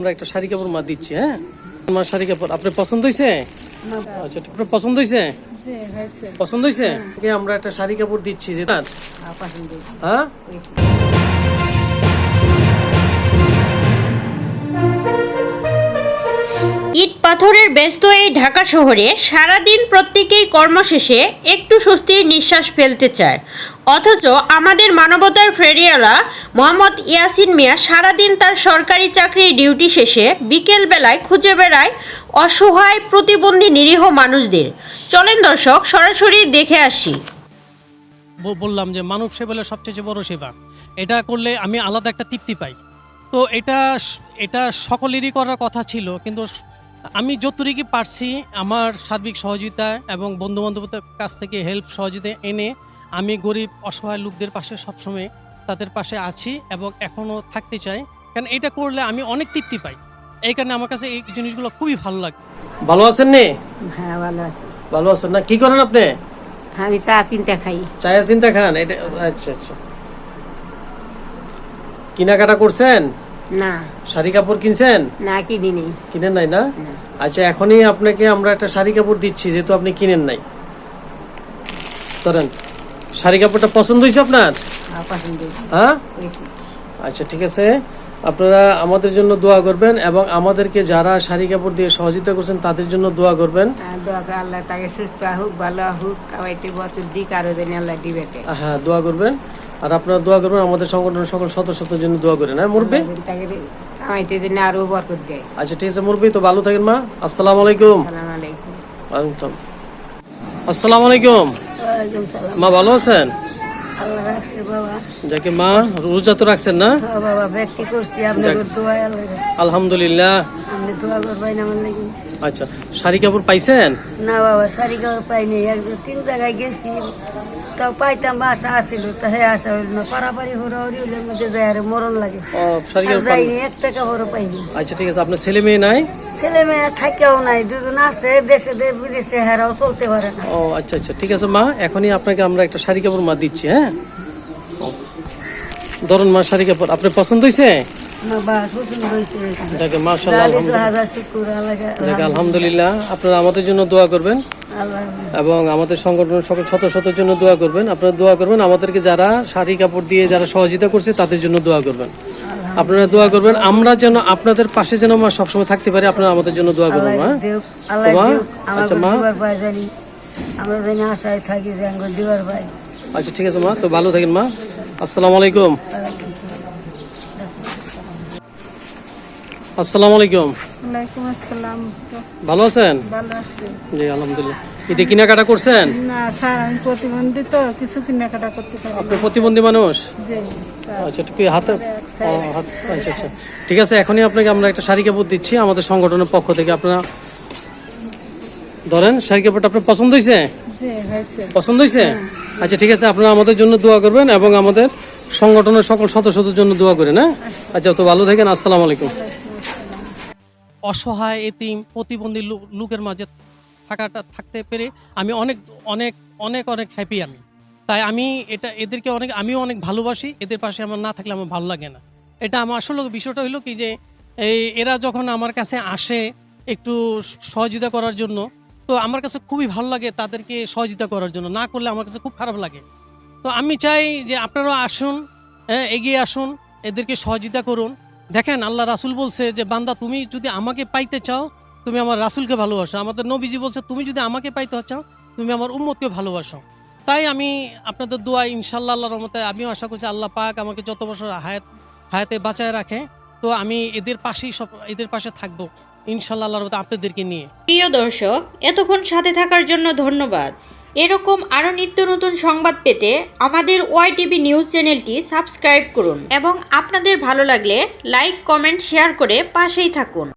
আমরা একটা শাড়ি কাপড় মা দিচ্ছি হ্যাঁ? আমার শাড়ি কাপড় আপনার পছন্দ হয়েছে? আচ্ছা আপনার পছন্দ হয়েছে? পছন্দ হয়েছে? আমরা একটা শাড়ি কাপড় দিচ্ছি যে তার। হ্যাঁ? ইট পাথরের ব্যস্ত এই ঢাকা শহরে সারাদিন প্রত্যেকেই কর্মশেষে একটু স্বস্তির নিঃশ্বাস ফেলতে চায়। অথচ আমাদের মানবতার ফেরিয়ালা মোহাম্মদ ইয়াসিন মিয়া সারাদিন তার সরকারি চাকরির ডিউটি শেষে বিকেল বেলায় খুঁজে বেড়ায় অসহায় প্রতিবন্ধী নিরীহ মানুষদের। চলেন দর্শক, সরাসরি দেখে আসি। বললাম যে মানব সেবা সবচেয়ে বড় সেবা। এটা করলে আমি আলাদা একটা তৃপ্তি পাই। তো এটা এটা সকলেরই করার কথা ছিল, কিন্তু আমি যতটুকু পারছি আমার সার্বিক সহযোগিতা এবং বন্ধু বান্ধবদের কাছ থেকে হেল্প সহযোগিতা এনে আমি গরিব অসহায় লোকদের পাশে সবসময় তাদের পাশে আছি এবং এখনও থাকতে চাই। কারণ এটা করলে আমি অনেক তৃপ্তি পাই। এই কারণে আমার কাছে এই জিনিসগুলো খুবই ভালো লাগে। ভালো আছেন নে? হ্যাঁ ভালো আছি। ভালো আছেন না? কি করেন আপনি? আমি চা তিনটা খাই। চায়া চিন্তা খান? এটা আচ্ছা আচ্ছা। কেনাকাটা করছেন? না। শাড়ি কাপড় কিনছেন? না কিনি কিনেন নাই না। আচ্ছা এখনই আপনাকে আমরা একটা শাড়ি কাপড় দিচ্ছি যেহেতু আপনি কিনেন নাই। ধরেন শাড়ি কাপড়টা পছন্দ হয়েছে আপনার? হ্যাঁ আচ্ছা ঠিক আছে। আপনারা আমাদের জন্য দোয়া করবেন এবং আমাদেরকে যারা শাড়ি কাপড় দিয়ে সহযোগিতা করছেন তাদের জন্য দোয়া করবেন। দোয়া আল্লাহ তাকে সুস্থ হোক ভালো হোক দিক আরও আল্লাহ হ্যাঁ দোয়া করবেন। আর আপনারা দোয়া করবেন আমাদের সংগঠনের সকল সদস্যদের জন্য দোয়া করেন হ্যাঁ মুরবি কামাইতে দিন আরও বরকত দেয় আচ্ছা ঠিক আছে মুরবি তো ভালো থাকেন মা। আসসালামু আলাইকুম। আসসালাম আলাইকুম। আসসালামু আলাইকুম। মা ভালো আছেন? আল্লাহ রাখছে বাবা। যাকে মা রোজা তো রাখছেন না? হ্যাঁ বাবা ব্যক্তি করছি আল্লাহ রাখছে। আলহামদুলিল্লাহ। আপনি দোয়া করবেন আমার নাকি। আচ্ছা শাড়ি কাপড় পাইছেন? না বাবা শাড়ি কাপড় পাইনি। একজন তিন জায়গায় গেছি। তাও পাইতাম আশা আসিল তা হ্যাঁ আশা হইল না। পারাপারি হুড়াহুড়ি হইলে মধ্যে যায় আর মরণ লাগে। ও, শাড়ি কাপড় যাইনি এক টাকা বড় পাইনি। আচ্ছা ঠিক আছে আপনার ছেলে মেয়ে নাই? ছেলে মেয়ে থাকেও নাই দুজন আছে দেশে বিদেশে হেরাও চলতে পারে না। ও আচ্ছা আচ্ছা ঠিক আছে মা। এখনই আপনাকে আমরা একটা শাড়ি কাপড় মা দিচ্ছি হ্যাঁ। ধরুন মা শাড়ি কাপড় আপনার পছন্দ হয়েছে আলহামদুলিল্লাহ। আপনারা আমাদের জন্য দোয়া করবেন। এবং আমাদের সংগঠনের সকল সদস্যদের জন্য দোয়া করবেন। আপনারা দোয়া করবেন আমাদেরকে যারা শাড়ি কাপড় দিয়ে যারা সহযোগিতা করছে তাদের জন্য দোয়া করবেন। আপনারা দোয়া করবেন আমরা যেন আপনাদের পাশে যেন মা সবসময় থাকতে পারি আপনারা আমাদের জন্য দোয়া করবেন মা। আচ্ছা, মা। আমরা আশায় থাকি যে দিবার আচ্ছা ঠিক আছে মা। তো ভালো থাকেন মা। আসসালামু আলাইকুম। আসসালামু আলাইকুম। ওয়ালাইকুম আসসালাম। ভালো আছেন? ভালো আছি। জি আলহামদুলিল্লাহ। ঈদে কেনাকাটা করছেন? না স্যার আমি প্রতিবন্ধী তো কিছু কেনাকাটা করতে পারি আপনি প্রতিবন্ধী মানুষ? জি আচ্ছা হাতে আচ্ছা আচ্ছা। ঠিক আছে এখনই আপনাকে আমরা একটা শাড়ি কাপড় দিচ্ছি। আমাদের সংগঠনের পক্ষ থেকে আপনারা ধরেন শাড়ি কাপড়টা আপনার পছন্দ হয়েছে? পছন্দ হয়েছে? আচ্ছা ঠিক আছে আপনারা আমাদের জন্য দোয়া করবেন এবং আমাদের সংগঠনের সকল সদস্যদের জন্য দোয়া করেন হ্যাঁ? আচ্ছা তো ভালো থাকেন আসসালামু আলাইকুম। অসহায় এতিম প্রতিবন্ধী লোকের মাঝে থাকাটা থাকতে পেরে আমি অনেক অনেক অনেক অনেক হ্যাপি আমি। তাই আমি এটা এদেরকে অনেক আমিও অনেক ভালোবাসি এদের পাশে আমার না থাকলে আমার ভালো লাগে না। এটা আমার আসলে বিষয়টা হলো কি যে এই এরা যখন আমার কাছে আসে একটু সহযোগিতা করার জন্য তো আমার কাছে খুবই ভালো লাগে তাদেরকে সহযোগিতা করার জন্য। না করলে আমার কাছে খুব খারাপ লাগে। তো আমি চাই যে আপনারাও আসুন হ্যাঁ, এগিয়ে আসুন এদেরকে সহযোগিতা করুন। দেখেন আল্লাহ রাসুল বলছে যে বান্দা তুমি যদি আমাকে পাইতে চাও তুমি আমার রাসুলকে ভালোবাসো। আমাদের নবীজি বলছে তুমি যদি আমাকে পাইতে চাও তুমি আমার উম্মতকে ভালোবাসো। তাই আমি আপনাদের দোয়া ইনশাল্লাহ আল্লাহর রহমতে আমিও আশা করছি আল্লাহ পাক আমাকে যত বছর হায়াত হায়াতে বাঁচায় রাখে তো আমি এদের পাশেই সব, এদের পাশে থাকব। ইনশাল্লাহ আল্লাহর আপনাদেরকে নিয়ে। প্রিয় দর্শক, এতক্ষণ সাথে থাকার জন্য ধন্যবাদ। এরকম আরও নিত্য নতুন সংবাদ পেতে আমাদের ওয়াই টিভি নিউজ চ্যানেলটি সাবস্ক্রাইব করুন এবং আপনাদের ভালো লাগলে লাইক, কমেন্ট, শেয়ার করে পাশেই থাকুন।